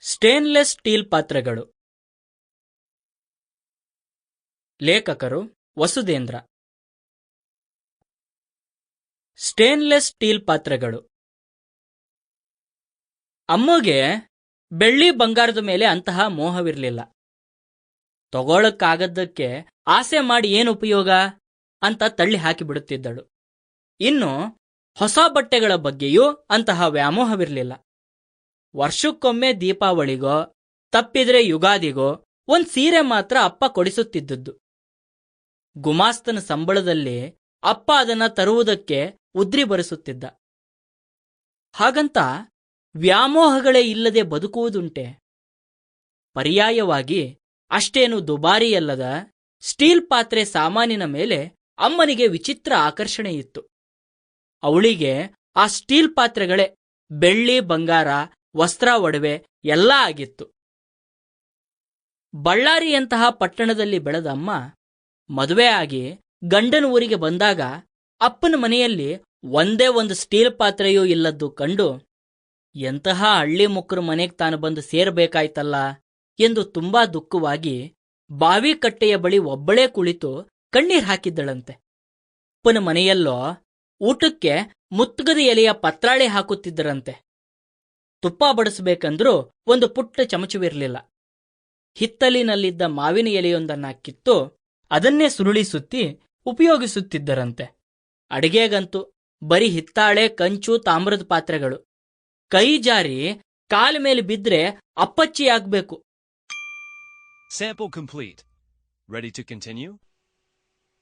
Stainless steel ಪಾತ್ರೆಗಳು. ಲೇಖಕರು Vasudhendra. Stainless steel ಪಾತ್ರೆಗಳು. ಅಮ್ಮಗೆ ಬೆಳ್ಳಿ ಬಂಗಾರದ ಮೇಲೆ ಅಂತಹ ಮೋಹವಿರಲಿಲ್ಲ. ತಗೊಳಕ್ಕಾಗದ್ದಕ್ಕೆ ಆಸೆ ಮಾಡಿ ಏನು ಉಪಯೋಗ? ಅಂತ ತಳ್ಳಿ ಹಾಕಿಬಿಡುತ್ತಿದ್ದಳು ಇನ್ನು ಹೊಸ ಬಟ್ಟೆಗಳ ಬಗ್ಗೆಯೂ ಅಂತಹ ವ್ಯಾಮೋಹವಿರಲಿಲ್ಲ. ವರ್ಷಕ್ಕೊಮ್ಮೆ ದೀಪಾವಳಿಗೋ, ತಪ್ಪಿದ್ರೆ ಯುಗಾದಿಗೋ, ಒಂದ್ ಸೀರೆ ಮಾತ್ರ ಅಪ್ಪ ಕೊಡಿಸುತ್ತಿದ್ದದ್ದು. ಗುಮಾಸ್ತನ ಸಂಬಳದಲ್ಲಿ ಅಪ್ಪ ಅದನ್ನ ತರುವುದಕ್ಕೆ ಉದ್ರಿ ಬರೆಸುತ್ತಿದ್ದ. ಹಾಗಂತ ವ್ಯಾಮೋಹಗಳೇ ಇಲ್ಲದೆ ಬದುಕುವುದುಂಟೆ? ಪರ್ಯಾಯವಾಗಿ ಅಷ್ಟೇನು ದುಬಾರಿಯಲ್ಲದ ಸ್ಟೀಲ್ ಪಾತ್ರೆ ಸಾಮಾನಿನ ಮೇಲೆ ಅಮ್ಮನಿಗೆ ವಿಚಿತ್ರ ಆಕರ್ಷಣೆಯಿತ್ತು. ಅವಳಿಗೆ ಆ ಸ್ಟೀಲ್ ಪಾತ್ರೆಗಳೇ ಬೆಳ್ಳಿ ಬಂಗಾರ ವಸ್ತ್ರ ಒಡವೆ ಎಲ್ಲ ಆಗಿತ್ತು. ಬಳ್ಳಾರಿಯಂತಹ ಪಟ್ಟಣದಲ್ಲಿ ಬೆಳೆದ ಅಮ್ಮ ಮದುವೆ ಆಗಿ ಗಂಡನ ಊರಿಗೆ ಬಂದಾಗ ಅಪ್ಪನ ಮನೆಯಲ್ಲಿ ಒಂದೇ ಒಂದು ಸ್ಟೀಲ್ ಪಾತ್ರೆಯೂ ಇಲ್ಲದ್ದು ಕಂಡು ಎಂತಹ ಹಳ್ಳಿ ಮುಕ್ಕರು ಮನೆಗೆ ತಾನು ಬಂದು ಸೇರಬೇಕಾಯ್ತಲ್ಲ ಎಂದು ತುಂಬಾ ದುಃಖವಾಗಿ ಬಾವಿ ಕಟ್ಟೆಯ ಬಳಿ ಒಬ್ಬಳೇ ಕುಳಿತು ಕಣ್ಣೀರ್ ಹಾಕಿದ್ದಳಂತೆ. ಅಪ್ಪನ ಮನೆಯಲ್ಲೋ ಊಟಕ್ಕೆ ಮುತ್ತುಗದ ಎಲೆಯ ಪತ್ರಾಳೆ ಹಾಕುತ್ತಿದ್ದರಂತೆ. ತುಪ್ಪ ಬಡಿಸಬೇಕಂದ್ರೂ ಒಂದು ಪುಟ್ಟ ಚಮಚವಿರಲಿಲ್ಲ ಹಿತ್ತಲಿನಲ್ಲಿದ್ದ ಮಾವಿನ ಎಲೆಯೊಂದನ್ನ ಕಿತ್ತು ಅದನ್ನೇ ಸುರುಳಿ ಸುತ್ತಿ ಉಪಯೋಗಿಸುತ್ತಿದ್ದರಂತೆ. ಅಡಿಗೆಗಂತೂ ಬರೀ ಹಿತ್ತಾಳೆ, ಕಂಚು, ತಾಮ್ರದ ಪಾತ್ರೆಗಳು. ಕೈ ಜಾರಿ, ಕಾಲ ಮೇಲೆ ಬಿದ್ರೆ ಅಪ್ಪಚ್ಚಿ